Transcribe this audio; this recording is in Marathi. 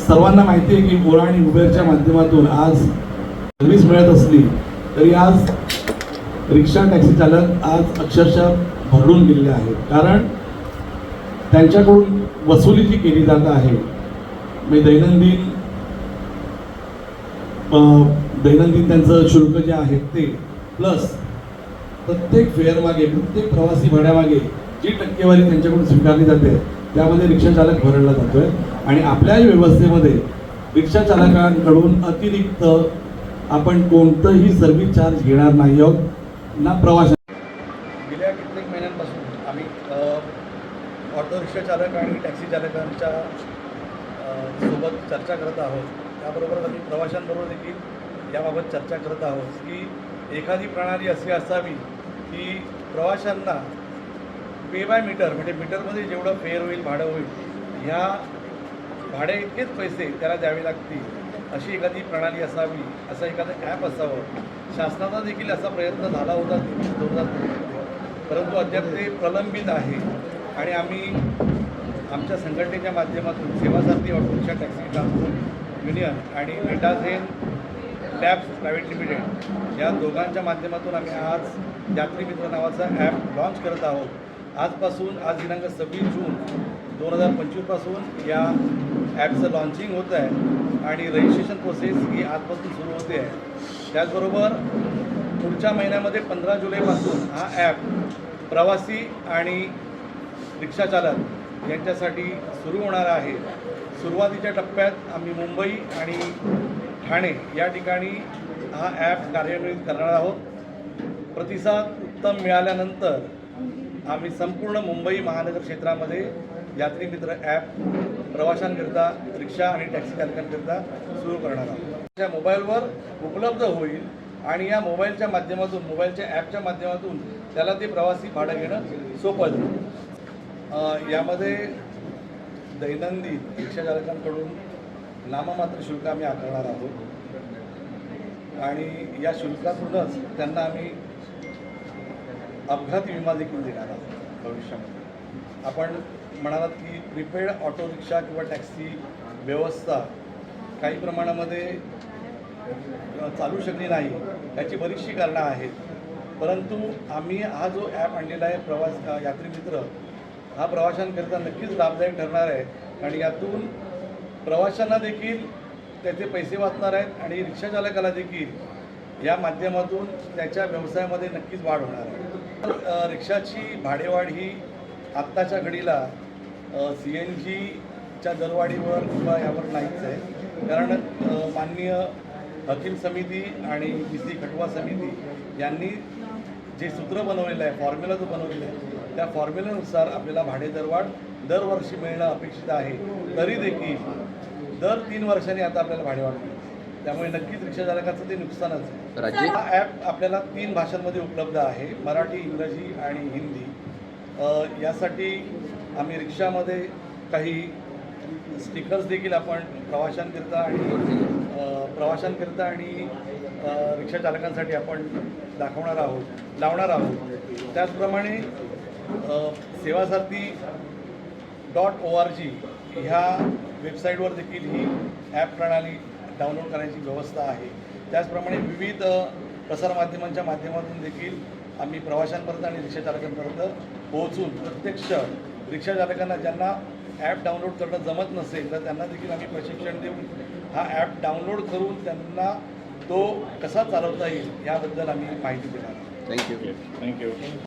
सर्वांना माहिती आहे की ओला आणि उबेरच्या माध्यमातून आज सर्व्हिस मिळत असली तरी आज रिक्षा टॅक्सी चालक आज अक्षरशः भरडून गेलेले आहेत. कारण त्यांच्याकडून वसुली जी केली जात आहे म्हणजे दैनंदिन दैनंदिन त्यांचं शुल्क जे आहे ते प्लस प्रत्येक फेअरमागे प्रत्येक प्रवासी भाड्यामागे जी टक्केवारी त्यांच्याकडून स्वीकारली जाते त्यामध्ये रिक्षाचालक भरडला जातोय. आणि आपल्या व्यवस्थेमध्ये रिक्षा चालकांकडून अतिरिक्त आपण कोणतंही सर्व्हिस चार्ज घेणार नाही आहोत ना प्रवाशा गेल्या कित्येक महिन्यांपासून आम्ही ऑटो रिक्षा चालक आणि टॅक्सी चालकांच्या सोबत चर्चा करत आहोत. त्याबरोबर आम्ही प्रवाशांबरोबर देखील याबाबत चर्चा करत आहोत की एखादी प्रणाली अशी असावी की प्रवाशांना पे बाय मीटर म्हणजे मीटरमध्ये जेवढं फेअर होईल भाडं होईल ह्या भाड्या इतकेच पैसे त्याला द्यावे लागतील अशी एखादी प्रणाली असावी असं एखादं ॲप असावं. शासनाचा देखील असा प्रयत्न झाला होता दोन हजार परंतु अद्याप ते प्रलंबित आहे. आणि आम्ही आमच्या संघटनेच्या माध्यमातून Sevasarthi auto taxi transport union आणि मेटाझेन लॅब्स प्रायव्हेट लिमिटेड या दोघांच्या माध्यमातून आम्ही आज यात्री मित्र नावाचा ॲप लॉन्च करत आहोत. आजपासून आज दिनांक सव्वीस जून दोन हजार पंचवीसपासून या ॲपचं लॉन्चिंग होतं आहे आणि रजिस्ट्रेशन प्रोसेस ही आजपासून सुरू होते आहे. त्याचबरोबर पुढच्या महिन्यामध्ये पंधरा जुलैपासून हा ॲप प्रवासी आणि रिक्षाचालक यांच्यासाठी सुरू होणार आहे. सुरुवातीच्या टप्प्यात आम्ही मुंबई आणि ठाणे या ठिकाणी हा ॲप कार्यान्वित करणार आहोत. प्रतिसाद उत्तम मिळाल्यानंतर आम्ही संपूर्ण मुंबई महानगर क्षेत्रामध्ये यात्री मित्र ॲप प्रवाशांकरिता रिक्षा आणि टॅक्सी चालकांकरिता सुरू करणार आहोत. त्या मोबाईलवर उपलब्ध होईल आणि या मोबाईलच्या माध्यमातून मोबाईलच्या ॲपच्या माध्यमातून त्याला ते प्रवासी भाडं घेणं सोपं जाईल. यामध्ये दैनंदिन रिक्षा चालकांकडून नाममात्र शुल्क आम्ही आकारणार आहोत. आणि या शुल्कातूनच त्यांना आम्ही अपघात विमा देखील देणार आहोत भविष्यामध्ये. आपण म्हणालात की प्रिपेड ऑटो रिक्षा किंवा टॅक्सी व्यवस्था काही प्रमाणामध्ये चालू शकली नाही याची बरीचशी कारणं आहेत. परंतु आम्ही हा जो ॲप आणलेला आहे प्रवास अ, यात्री मित्र हा प्रवाशांकरिता नक्कीच लाभदायक ठरणार आहे. आणि यातून प्रवाशांना देखील त्याचे पैसे वाचणार आहेत आणि रिक्षाचालकाला देखील या माध्यमातून त्याच्या व्यवसायामध्ये नक्कीच वाढ होणार आहे. तर, रिक्षाची भाडेवाढ ही आत्ताच्या घडीला सी एन जीच्या दरवाढीवर किंवा यावर नाहीच आहे. कारण माननीय हकीम समिती आणि बी सी खटवा समिती यांनी जे सूत्र बनवलेलं आहे फॉर्म्युला जो बनवलेला आहे त्या फॉर्म्युलानुसार आपल्याला भाडे दरवाढ दरवर्षी मिळणं अपेक्षित आहे तरी देखील दर तीन वर्षांनी आता आपल्याला भाडेवाढ मिळते त्यामुळे नक्कीच रिक्षाचालकाचं ते नुकसानच. आहे हा ॲप आपल्याला तीन भाषांमध्ये उपलब्ध आहे मराठी इंग्रजी आणि हिंदी. यासाठी आम्ही रिक्षामध्ये काही स्टिकर्स देखील आपण प्रवाशांकरिता आणि प्रवाशांकरिता आणि अ, रिक्षा चालकांसाठी आपण दाखवणार आहोत लावणार आहोत. त्याचप्रमाणे अ, सेवासारथी डॉट ओ आर जी ह्या वेबसाईटवर देखील ही ॲप प्रणाली डाउनलोड करण्याची व्यवस्था आहे. त्याचप्रमाणे विविध प्रसारमाध्यमांच्या माध्यमातून देखील आम्ही प्रवाशांपर्यंत आणि रिक्षाचालकांपर्यंत पोहोचून प्रत्यक्ष रिक्षाचालकांना ज्यांना ॲप डाउनलोड करणं जमत नसेल तर त्यांना देखील आम्ही प्रशिक्षण देऊन हा ॲप डाउनलोड करून त्यांना तो कसा चालवता येईल याबद्दल आम्ही माहिती देणार थँक्यू थँक्यू